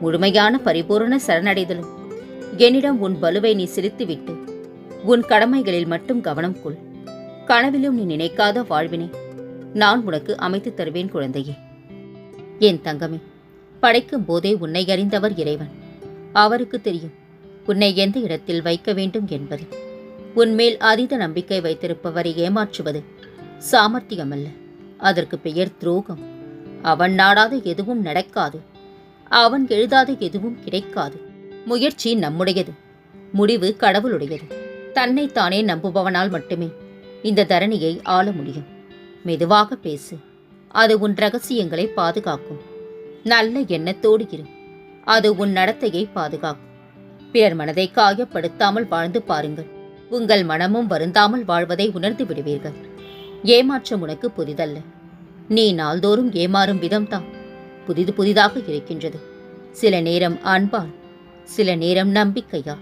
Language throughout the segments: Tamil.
முழுமையான பரிபூரண சரணடைதலும். என்னிடம் உன் பலுவை நீ சிரித்துவிட்டு உன் கடமைகளில் மட்டும் கவனம் கொள். கனவிலும் நீ நினைக்காத வாழ்வினை நான் உனக்கு அமைத்துத் தருவேன் குழந்தையே. என் தங்கமே படைக்கும் போதே உன்னை அறிந்தவர் இறைவன். அவருக்கு தெரியும் உன்னை எந்த இடத்தில் வைக்க வேண்டும் என்பது. உன்மேல் அதீத நம்பிக்கை வைத்திருப்பவரை ஏமாற்றுவது சாமர்த்தியமல்ல. அதற்கு பெயர் துரோகம். அவன் நாடாத எதுவும் நடக்காது. அவன் எழுதாத எதுவும் கிடைக்காது. முயற்சி நம்முடையது. முடிவு கடவுளுடையது. தன்னைத்தானே நம்புபவனால் மட்டுமே இந்த தரணியை ஆள முடியும். மெதுவாக பேசு. அது உன் ரகசியங்களை பாதுகாக்கும். நல்ல எண்ணத்தோடு இரு. அது உன் நடத்தையை பாதுகாக்கும். பிறர் மனதை காயப்படுத்தாமல் வாழ்ந்து பாருங்கள். உங்கள் மனமும் வருந்தாமல் வாழ்வதை உணர்ந்து விடுவீர்கள். ஏமாற்றம் உனக்கு புதிதல்ல. நீ நாள்தோறும் ஏமாறும் விதம்தான். புதிது புதிதாக இருக்கின்றது. சில நேரம் அன்பால் சில நேரம் நம்பிக்கையா?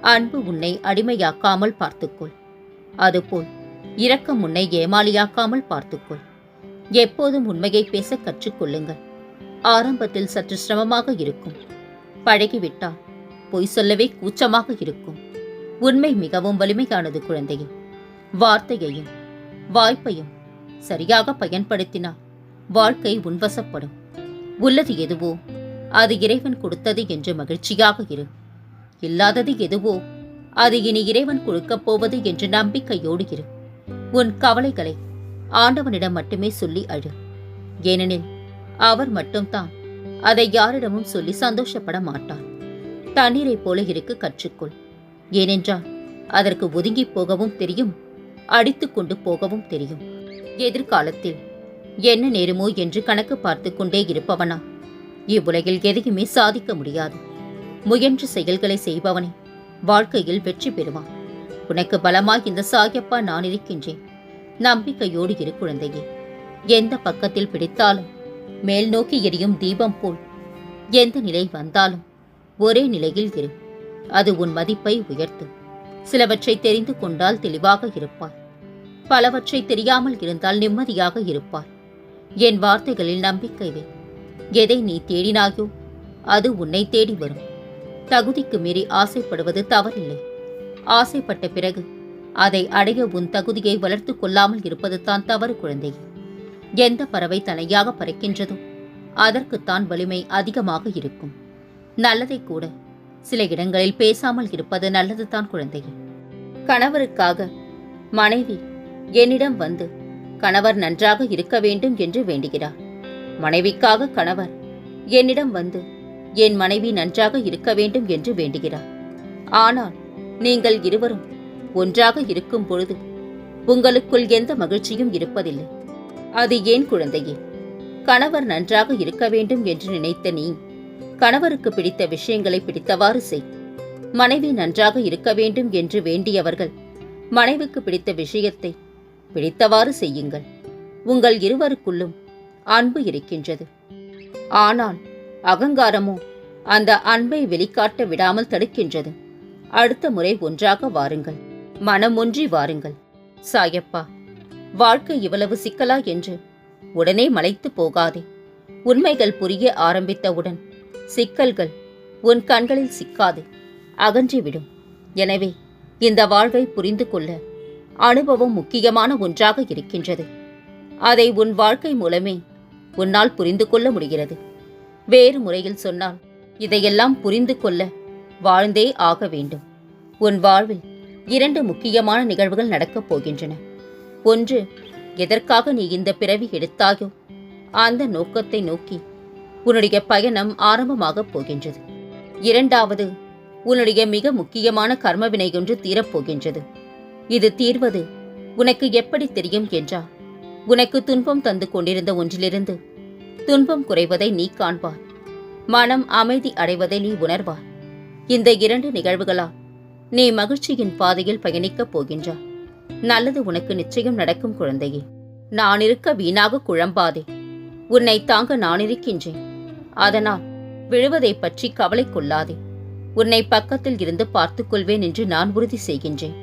அன்பு உன்னை அடிமையாக்காமல் பார்த்துக்கொள். அதுபோல் இரக்கம் உன்னை ஏமாளியாக்காமல் பார்த்துக்கொள். எப்போதும் உண்மையை பேச கற்றுக்கொள்ளுங்கள் ஆரம்பத்தில் சற்று சிரமமாக இருக்கும். பழகிவிட்டால் பொய் சொல்லவே கூச்சமாக இருக்கும். உண்மை மிகவும் வலிமையானது குழந்தையே. வார்த்தையையும் வாய்ப்பையும் சரியாக பயன்படுத்தினால் வாழ்க்கை உன்வசப்படும் உள்ளது எதுவோ? அது இறைவன் கொடுத்தது என்று மகிழ்ச்சியாக இரு. இல்லாதது எதுவோ? அது இனி இறைவன் கொடுக்கப் போவது என்று நம்பிக்கையோடு இரு. உன் கவலைகளை ஆண்டவனிடம் மட்டுமே சொல்லி அழு. ஏனெனில் அவர் மட்டும்தான் அதை யாரிடமும் சொல்லி சந்தோஷப்பட மாட்டார். தண்ணீரைப் போல இருக்க கற்றுக்கொள். ஏனென்றால் அதற்கு ஒதுங்கி போகவும் தெரியும் அடித்து கொண்டு போகவும் தெரியும். எதிர்காலத்தில் என்ன நேருமோ என்று கணக்கு பார்த்து கொண்டே இருப்பவனா? இவ்வுலகில் எதையுமே சாதிக்க முடியாது. முயன்று செயல்களை செய்பவனே வாழ்க்கையில் வெற்றி பெறுவான். உனக்கு பலமாய் இந்த சாயப்பா நான் இருக்கின்றேன். நம்பிக்கையோடு இரு குழந்தையே. எந்த பக்கத்தில் பிடித்தாலும் மேல் நோக்கி எரியும் தீபம் போல் எந்த நிலை வந்தாலும் ஒரே நிலையில் இரு. அது உன் மதிப்பை உயர்த்தும். சிலவற்றை தெரிந்து கொண்டால் தெளிவாக இருப்பாய். பலவற்றை தெரியாமல் இருந்தால் நிம்மதியாக இருப்பாய். என் வார்த்தைகளில் நம்பிக்கை வை எதை நீ தேடினாயோ அது உன்னை தேடி வரும். தகுதிக்கு மீறி ஆசைப்படுவது தவறில்லை. ஆசைப்பட்ட பிறகு அதை அடைய உன் தகுதியை வளர்த்து கொள்ளாமல் இருப்பது தான் தவறு குழந்தை. எந்த பறவை தனியாக பறக்கின்றதோ அதற்குத்தான் வலிமை அதிகமாக இருக்கும். நல்லதை கூட சில இடங்களில் பேசாமல் இருப்பது நல்லதுதான் குழந்தை கணவருக்காக மனைவி என்னிடம் வந்து கணவர் நன்றாக இருக்க வேண்டும் என்று வேண்டுகிறார். மனைவிக்காக கணவர் என்னிடம் வந்து என் மனைவி நன்றாக இருக்க வேண்டும் என்று வேண்டுகிறார். ஆனால் நீங்கள் இருவரும் ஒன்றாக இருக்கும் பொழுது உங்களுக்குள் எந்த மகிழ்ச்சியும் இருப்பதில்லை. அது ஏன் குழந்தையே? கணவர் நன்றாக இருக்க வேண்டும் என்று நினைத்த நீ கணவருக்கு பிடித்த விஷயங்களை பிடித்தவாறு செய். மனைவி நன்றாக இருக்க வேண்டும் என்று வேண்டியவர்கள் மனைவிக்கு பிடித்த விஷயத்தை பிடித்தவாறு செய்யுங்கள். உங்கள் இருவருக்குள்ளும் அன்பு இருக்கின்றது. ஆனால் அகங்காரமோ அந்த அன்பை வெளிக்காட்ட விடாமல் தடுக்கின்றது. அடுத்த முறை ஒன்றாக வாருங்கள். மனம் ஒன்றி வாருங்கள். சாயப்பா வாழ்க்கை இவ்வளவு சிக்கலா? என்று உடனே மலைத்து போகாதே. உண்மைகள் புரிய ஆரம்பித்தவுடன் சிக்கல்கள் உன் கண்களில் சிக்காது. அகன்றிவிடும். எனவே இந்த வாழ்வை புரிந்து கொள்ள அனுபவம் முக்கியமான ஒன்றாக இருக்கின்றது. அதை உன் வாழ்க்கை மூலமே உன்னால் புரிந்து கொள்ள முடிகிறது. வேறு முறையில் சொன்னால் இதையெல்லாம் புரிந்து கொள்ள வாழ்ந்தே ஆக வேண்டும். உன் வாழ்வில் இரண்டு முக்கியமான நிகழ்வுகள் நடக்கப் போகின்றன. ஒன்று எதற்காக நீ இந்த பிறவி எடுத்தாயோ அந்த நோக்கத்தை நோக்கி உன்னுடைய பயணம் ஆரம்பமாகப் போகின்றது. இரண்டாவது உன்னுடைய மிக முக்கியமான கர்மவினை ஒன்று தீரப்போகின்றது இது தீர்வது உனக்கு எப்படி தெரியும் என்றால் உனக்கு துன்பம் தந்து கொண்டிருந்த ஒன்றிலிருந்து துன்பம் குறைவதை நீ காண்பாய். மனம் அமைதி அடைவதை நீ உணர்வாய். இந்த இரண்டு நிகழ்வுகளால் நீ மகிழ்ச்சியின் பாதையில் பயணிக்கப் போகின்றாய் நல்லது உனக்கு நிச்சயம் நடக்கும் குழந்தையே. நான் இருக்க வீணாக குழம்பாதே. உன்னை தாங்க நான் இருக்கின்றேன் அதனால் விழுவதை பற்றி கவலை கொள்ளாதே. உன்னை பக்கத்தில் இருந்து பார்த்துக் கொள்வேன் என்று நான் உறுதி செய்கின்றேன்.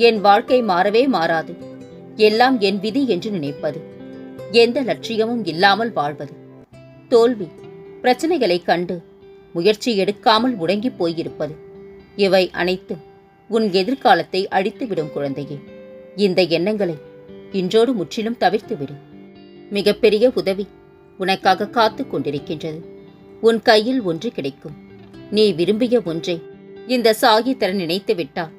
என் வாழ்க்கை மாறவே மாறாது. எல்லாம் என் விதி என்று நினைப்பது. எந்த லட்சியமும் இல்லாமல் வாழ்வது. தோல்வி பிரச்சனைகளை கண்டு முயற்சி எடுக்காமல் முடங்கிப் போயிருப்பது. இவை அனைத்தும் உன் எதிர்காலத்தை அழித்துவிடும் குழந்தையே. இந்த எண்ணங்களை இன்றோடு முற்றிலும் தவிர்த்துவிடு. மிகப்பெரிய உதவி உனக்காக காத்துக் கொண்டிருக்கின்றது. உன் கையில் ஒன்று கிடைக்கும். நீ விரும்பிய ஒன்றை இந்த சாகி தர நினைத்து விட்டால்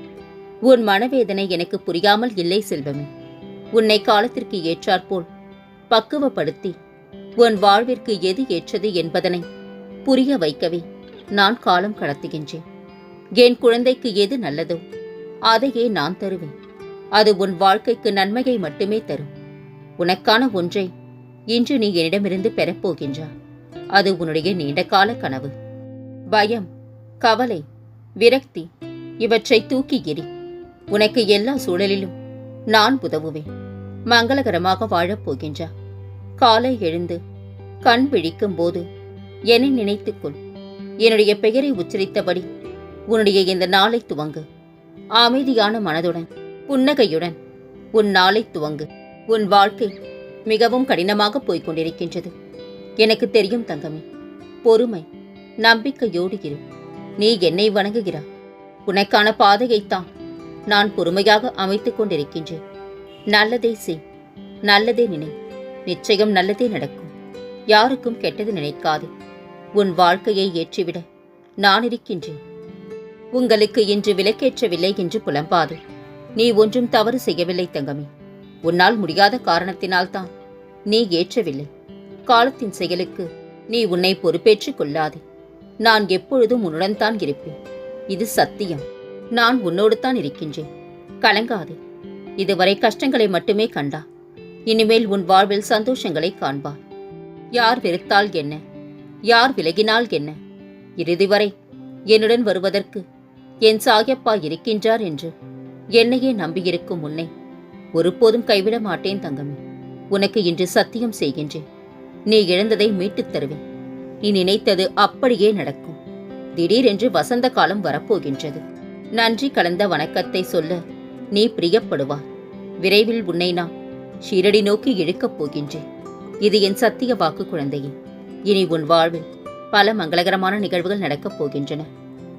உன் மனவேதனை எனக்கு புரியாமல் இல்லை செல்வமே. உன்னை காலத்திற்கு ஏற்றாற்போல் பக்குவப்படுத்தி உன் வாழ்விற்கு எது ஏற்றது என்பதனை புரிய வைக்கவே நான் காலம் கடத்துகின்றேன். என் குழந்தைக்கு எது நல்லதோ அதையே நான் தருவேன். அது உன் வாழ்க்கைக்கு நன்மையை மட்டுமே தரும். உனக்கான ஒன்றை இன்று நீ என்னிடமிருந்து பெறப்போகின்றாய். அது உன்னுடைய நீண்டகால கனவு. பயம் கவலை விரக்தி இவற்றை தூக்கி எறி உனக்கு எல்லா சூழலிலும் நான் உதவுவேன். மங்களகரமாக வாழப் போகின்றா. காலை எழுந்து கண் விழிக்கும் போது என்னை நினைத்துக்கொள் என்னுடைய பெயரை உச்சரித்தபடி உன்னுடைய இந்த நாளை துவங்கு. அமைதியான மனதுடன் புன்னகையுடன் உன் நாளை துவங்கு. உன் வாழ்க்கை மிகவும் கடினமாக போய்க் கொண்டிருக்கின்றது எனக்கு தெரியும் தங்கமே பொறுமை நம்பிக்கையோடு இரு. நீ என்னை வணங்குகிறாய். உனக்கான பாதையைத்தான் நான் பொறுமையாக அமைத்துக் கொண்டிருக்கின்றேன். நல்லதே செய். நல்லதே நினை. நிச்சயம் நல்லதே நடக்கும். யாருக்கும் கெட்டது நினைக்காது. உன் வாழ்க்கையை ஏற்றிவிட நான் இருக்கின்றேன். உங்களுக்கு இன்று விலக்கேற்றவில்லை என்று புலம்பாது. நீ ஒன்றும் தவறு செய்யவில்லை தங்கமே. உன்னால் முடியாத காரணத்தினால்தான் நீ ஏற்றவில்லை. காலத்தின் செயலுக்கு நீ உன்னை பொறுப்பேற்றுக் கொள்ளாதே. நான் எப்பொழுதும் உன்னுடன் தான் இருப்பேன். இது சத்தியம். நான் உன்னோடு தான் இருக்கின்றேன். கலங்காதே. இதுவரை கஷ்டங்களை மட்டுமே கண்டா. இனிமேல் உன் வாழ்வில் சந்தோஷங்களை காண்பார் யார் வெறுத்தால் என்ன? யார் விலகினால் என்ன? இறுதி வரை என்னுடன் வருவதற்கு என் சாயப்பா இருக்கின்றார் என்று என்னையே நம்பியிருக்கும் உன்னை ஒருபோதும் கைவிட மாட்டேன் தங்கமே. உனக்கு இன்று சத்தியம் செய்கின்றேன். நீ இழந்ததை மீட்டுத் தருவேன். நீ நினைத்தது அப்படியே நடக்கும். திடீரென்று வசந்த காலம் வரப்போகின்றது. நன்றி கலந்த வணக்கத்தை சொல்ல நீ பிரியப்படுவாய் விரைவில் உன்னை நான் ஷீரடி நோக்கி இழுக்கப் போகின்றேன். இது என் சத்திய வாக்கு குழந்தையே. இனி உன் வாழ்வில் பல மங்களகரமான நிகழ்வுகள் நடக்கப் போகின்றன.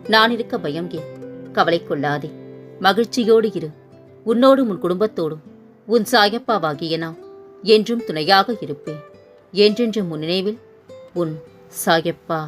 நான் இருக்க பயம் ஏன்? கவலை கொள்ளாதே. மகிழ்ச்சியோடு இரு. உன்னோடும் உன் குடும்பத்தோடும் உன் சாயப்பாவாகிய நான் என்றும் துணையாக இருப்பேன். என்றென்றும் உன் நினைவில் உன் சாயப்பா.